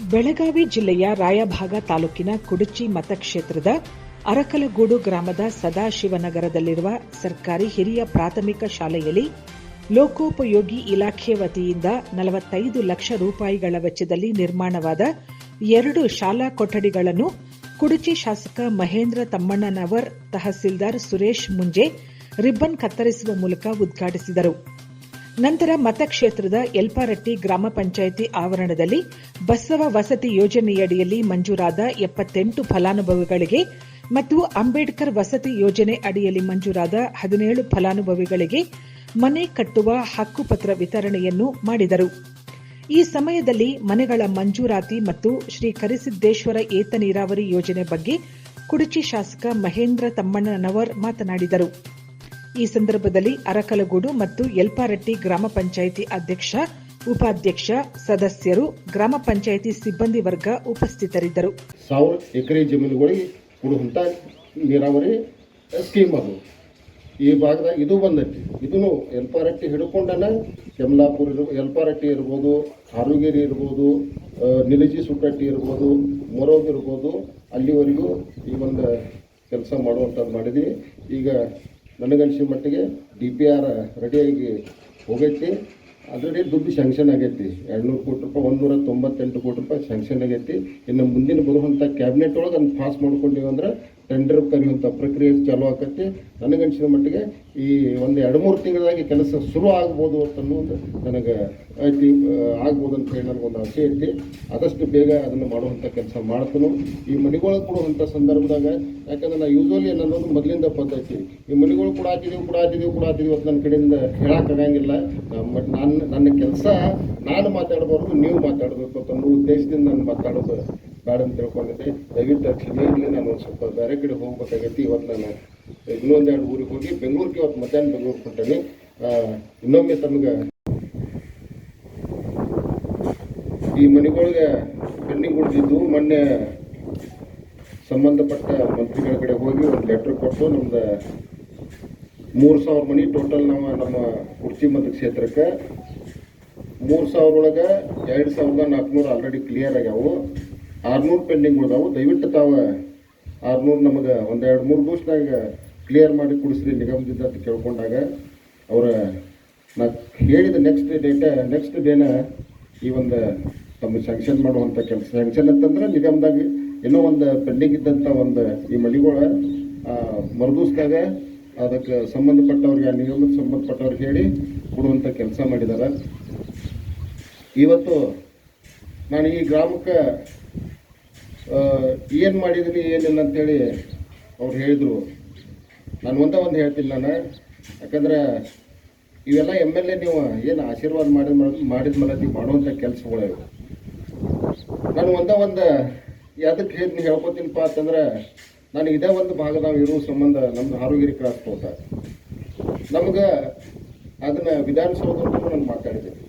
ಬೆಳಗಾವಿ ಜಿಲ್ಲೆಯ ರಾಯಭಾಗ ತಾಲೂಕಿನ ಕುಡುಚಿ ಮತಕ್ಷೇತ್ರದ ಅರಕಲಗೂಡು ಗ್ರಾಮದ ಸದಾಶಿವನಗರದಲ್ಲಿರುವ ಸರ್ಕಾರಿ ಹಿರಿಯ ಪ್ರಾಥಮಿಕ ಶಾಲೆಯಲ್ಲಿ ಲೋಕೋಪಯೋಗಿ ಇಲಾಖೆ ವತಿಯಿಂದ ನಲವತ್ತೈದು ಲಕ್ಷ ರೂಪಾಯಿಗಳ ವೆಚ್ಚದಲ್ಲಿ ನಿರ್ಮಾಣವಾದ ಎರಡು ಶಾಲಾ ಕೊಠಡಿಗಳನ್ನು ಕುಡುಚಿ ಶಾಸಕ ಮಹೇಂದ್ರ ತಮ್ಮಣ್ಣನವರ್ ತಹಸೀಲ್ದಾರ್ ಸುರೇಶ್ ಮುಂಜೆ ರಿಬ್ಬನ್ ಕತ್ತರಿಸುವ ಮೂಲಕ ಉದ್ಘಾಟಿಸಿದರು. ನಂತರ ಮತಕ್ಷೇತ್ರದ ಯಲ್ಪಾರಟ್ಟಿ ಗ್ರಾಮ ಪಂಚಾಯಿತಿ ಆವರಣದಲ್ಲಿ ಬಸವ ವಸತಿ ಯೋಜನೆಯಡಿಯಲ್ಲಿ ಮಂಜೂರಾದ ಎಪ್ಪತ್ತೆಂಟು ಫಲಾನುಭವಿಗಳಿಗೆ ಮತ್ತು ಅಂಬೇಡ್ಕರ್ ವಸತಿ ಯೋಜನೆ ಅಡಿಯಲ್ಲಿ ಮಂಜೂರಾದ ಹದಿನೇಳು ಫಲಾನುಭವಿಗಳಿಗೆ ಮನೆ ಕಟ್ಟುವ ಹಕ್ಕುಪತ್ರ ವಿತರಣೆಯನ್ನು ಮಾಡಿದರು. ಈ ಸಮಯದಲ್ಲಿ ಮನೆಗಳ ಮಂಜೂರಾತಿ ಮತ್ತು ಶ್ರೀ ಕರಿಸಿದ್ದೇಶ್ವರ ಏತ ನೀರಾವರಿ ಯೋಜನೆ ಬಗ್ಗೆ ಕುಡಚಿ ಶಾಸಕ ಮಹೇಂದ್ರ ತಮ್ಮಣ್ಣನವರ್ ಮಾತನಾಡಿದರು. ಈ ಸಂದರ್ಭದಲ್ಲಿ ಅರಕಲಗೂಡು ಮತ್ತು ಯಲ್ಪಾರಟ್ಟಿ ಗ್ರಾಮ ಪಂಚಾಯಿತಿ ಅಧ್ಯಕ್ಷ, ಉಪಾಧ್ಯಕ್ಷ, ಸದಸ್ಯರು, ಗ್ರಾಮ ಪಂಚಾಯಿತಿ ಸಿಬ್ಬಂದಿ ವರ್ಗ ಉಪಸ್ಥಿತರಿದ್ದರು. ಸಾವಿರ ಎಕರೆ ಜಮೀನುಗಳಿಗೆ ಕೊಡುವಂಥ ನೀರಾವರಿ ಸ್ಕೀಮ್ ಅದು. ಈ ಭಾಗದಾಗ ಇದು ಬಂದೈತಿ. ಇದನ್ನು ಎಲ್ಪಾರಟ್ಟಿ ಹಿಡ್ಕೊಂಡನ ಕೆಮ್ಲಾಪುರ ಇರ್ಬೋದು ಎಲ್ಪಾರಟ್ಟಿ ಇರ್ಬೋದು, ಹಾರುಗೇರಿ ಇರ್ಬೋದು ನಿಲಜಿ ಸುಟ್ಟಟ್ಟಿ ಇರ್ಬೋದು, ಮೊರೋಗ್ ಇರ್ಬೋದು, ಅಲ್ಲಿವರೆಗೂ ಈ ಒಂದು ಕೆಲಸ ಮಾಡುವಂಥದ್ದು ಮಾಡಿದ್ವಿ. ಈಗ ನನಗನ್ಸಿದ ಮಟ್ಟಿಗೆ ಡಿ ಪಿ ಆರ್ ರೆಡಿಯಾಗಿ ಹೋಗೈತಿ. ಅದರಲ್ಲಿ ದುಡ್ಡು ಸ್ಯಾಂಕ್ಷನ್ ಆಗೈತಿ. ಎರಡುನೂರು ಕೋಟಿ ರೂಪಾಯಿ ಒಂದೂರ ತೊಂಬತ್ತೆಂಟು ಕೋಟಿ ರೂಪಾಯಿ ಸ್ಯಾಂಕ್ಷನ್ ಆಗೈತಿ. ಇನ್ನು ಮುಂದಿನ ಬರುವಂಥ ಕ್ಯಾಬಿನೆಟ್ ಒಳಗೆ ಅದನ್ನು ಪಾಸ್ ಮಾಡ್ಕೊಂಡಿವಿ ಅಂದ್ರೆ ಟೆಂಡರ್ ಕರೆಯುವಂಥ ಪ್ರಕ್ರಿಯೆ ಚಾಲೂ ಆಕತಿ ನನಗನ್ಸಿದ ಮಟ್ಟಿಗೆ ಈ ಒಂದು ಎರಡು ಮೂರು ತಿಂಗಳಾಗಿ ಕೆಲಸ ಶುರು ಆಗ್ಬೋದು ಅಂತ ಅನ್ನೋದು ನನಗೆ ಐತಿ ಆಗ್ಬೋದು ಅಂತ ಹೇಳಿ ನನಗೊಂದು ಆಸೆ ಐತಿ. ಆದಷ್ಟು ಬೇಗ ಅದನ್ನು ಮಾಡುವಂಥ ಕೆಲಸ ಮಾಡ್ತನು. ಈ ಮನೆಗಳಿಗೆ ಕೊಡುವಂಥ ಸಂದರ್ಭದಾಗ ಯಾಕಂದ್ರೆ ನಾ ಯೂಸ್ವಲಿ ಅನ್ನೋದು ಮೊದಲಿಂದ ಪದ್ಧತಿ. ಈ ಮನೆಗಳು ಕೂಡ ಹಾಕಿದೀವಿ ಕೂಡ ಹಾಕಿದೀವಿ ಕೂಡ ಹಾಕಿದೀವಿ ಅಂತ ನನ್ನ ಕಡೆಯಿಂದ ಹೇಳೋಕ್ಕಾಗಂಗಿಲ್ಲ ಬಟ್ ನನ್ನ ನನ್ನ ಕೆಲಸ ನಾನು ಮಾತಾಡಬಾರ್ದು, ನೀವು ಮಾತಾಡಬೇಕು ಅಂತ ಉದ್ದೇಶದಿಂದ ನಾನು ಮಾತಾಡೋದು. ಬೇಡ ಅಂತ ತಿಳ್ಕೊಂಡಿದ್ದೆ. ದಯವಿಟ್ಟು ಇರಲಿ ನಾನು ಸ್ವಲ್ಪ ಬೇರೆ ಕಡೆ ಹೋಗ್ಬೇಕಾಗೈತಿ ಇವತ್ತು ನಾನು ಇನ್ನೊಂದೆರಡು ಊರಿಗೆ ಹೋಗಿ ಬೆಂಗಳೂರಿಗೆ ಇವತ್ತು ಮಧ್ಯಾಹ್ನ ಬೆಂಗಳೂರಿಗೆ ಹೊಂಟೇನಿ ಇನ್ನೊಮ್ಮೆ ತಮಗೆ ಈ ಮನೆಗಳಿಗೆ ಪೆಂಡಿಂಗ್ ಉಳಿದಿದ್ದು ಮೊನ್ನೆ ಸಂಬಂಧಪಟ್ಟ ಮಂತ್ರಿಗಳ ಕಡೆ ಹೋಗಿ ಒಂದು ಲೆಟ್ರ್ ಕೊಟ್ಟು ನಮ್ದು ಮೂರು ಸಾವಿರ ಮನೆ ಟೋಟಲ್ ನಾವು ನಮ್ಮ ಕುರ್ಚಿ ಮತಕ್ಷೇತ್ರಕ್ಕೆ ಮೂರು ಸಾವಿರ ಒಳಗೆ ಎರಡು ಸಾವಿರದ ನಾಲ್ಕುನೂರು ಆಲ್ರೆಡಿ ಕ್ಲಿಯರ್ ಆಗ್ಯಾವು. ಆರುನೂರು ಪೆಂಡಿಂಗ್ ನಾವು ದಯವಿಟ್ಟು ತಾವ ಆರ್ನೂರು ನಮಗೆ ಒಂದು ಎರಡು ಮೂರು ದಿವಸದಾಗ ಕ್ಲಿಯರ್ ಮಾಡಿ ಕೊಡಿಸ್ರಿ ನಿಗಮದಿಂದ ಅಂತ ಕೇಳ್ಕೊಂಡಾಗ ಅವರ ನಾ ಹೇಳಿದ ನೆಕ್ಸ್ಟ್ ಡೇಟ ನೆಕ್ಸ್ಟ್ ಡೇನ ಈ ಒಂದು ತಮ್ಮ ಸ್ಯಾಂಕ್ಷನ್ ಮಾಡುವಂಥ ಕೆಲಸ. ಸ್ಯಾಂಕ್ಷನ್ ಅಂತಂದ್ರೆ ನಿಗಮದಾಗ ಏನೋ ಒಂದು ಪೆಂಡಿಂಗ್ ಇದ್ದಂಥ ಒಂದು ಈ ಮನೆಗಳ ಮರುದಿವ್ಸದಾಗ ಅದಕ್ಕೆ ಸಂಬಂಧಪಟ್ಟವ್ರಿಗೆ, ಆ ನಿಗಮಕ್ಕೆ ಸಂಬಂಧಪಟ್ಟವ್ರಿಗೆ ಹೇಳಿ ಕೊಡುವಂಥ ಕೆಲಸ ಮಾಡಿದ್ದಾರೆ ಇವತ್ತು ನಾನು ಈ ಗ್ರಾಮಕ್ಕೆ ಏನು ಮಾಡಿದ್ರಿ, ಏನಿಲ್ಲ ಅಂತೇಳಿ ಅವ್ರು ಹೇಳಿದರು. ನಾನು ಒಂದೇ ಒಂದು ಹೇಳ್ತೀನಿ ನಾನು. ಯಾಕಂದ್ರೆ ಇವೆಲ್ಲ ಎಂ ಎಲ್ ಎ ನೀವು ಏನು ಆಶೀರ್ವಾದ ಮಾಡಿದ ಮಾಡಿದ ಮೇಲೆ ನೀವು ಮಾಡುವಂಥ ಕೆಲಸಗಳು ನಾನು ಒಂದೇ ಒಂದು ಯಾವುದಕ್ಕೆ ಹೇಳಿ ಹೇಳ್ಕೊತೀನಪ್ಪ ಅಂತಂದ್ರೆ, ನಾನು ಇದೇ ಒಂದು ಭಾಗದಾಗ ಇರೋ ಸಂಬಂಧ ನಮ್ದು ಆರೋಗ್ಯ ಕ್ರಾಸ್ ನಮ್ಗೆ ಅದನ್ನ ವಿಧಾನಸೌಧಕ್ಕೂ ನಾನು ಮಾತಾಡಿದ್ದೀನಿ.